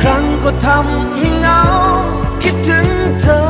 ครั้งก็ทำให้เหงา คิดถึงเธอ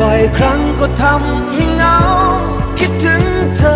บ่อยครั้งก็ทำให้เหงา คิดถึงเธอ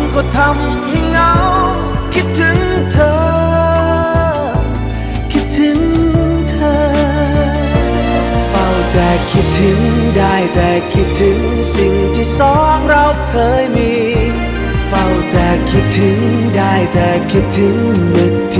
ก็ทำให้เหงา คิดถึงเธอ คิดถึงเธอ เฝ้าแต่คิดถึงได้แต่คิดถึงสิ่งที่สองเราเคยมี เฝ้าแต่คิดถึงได้แต่คิดถึงนึกที่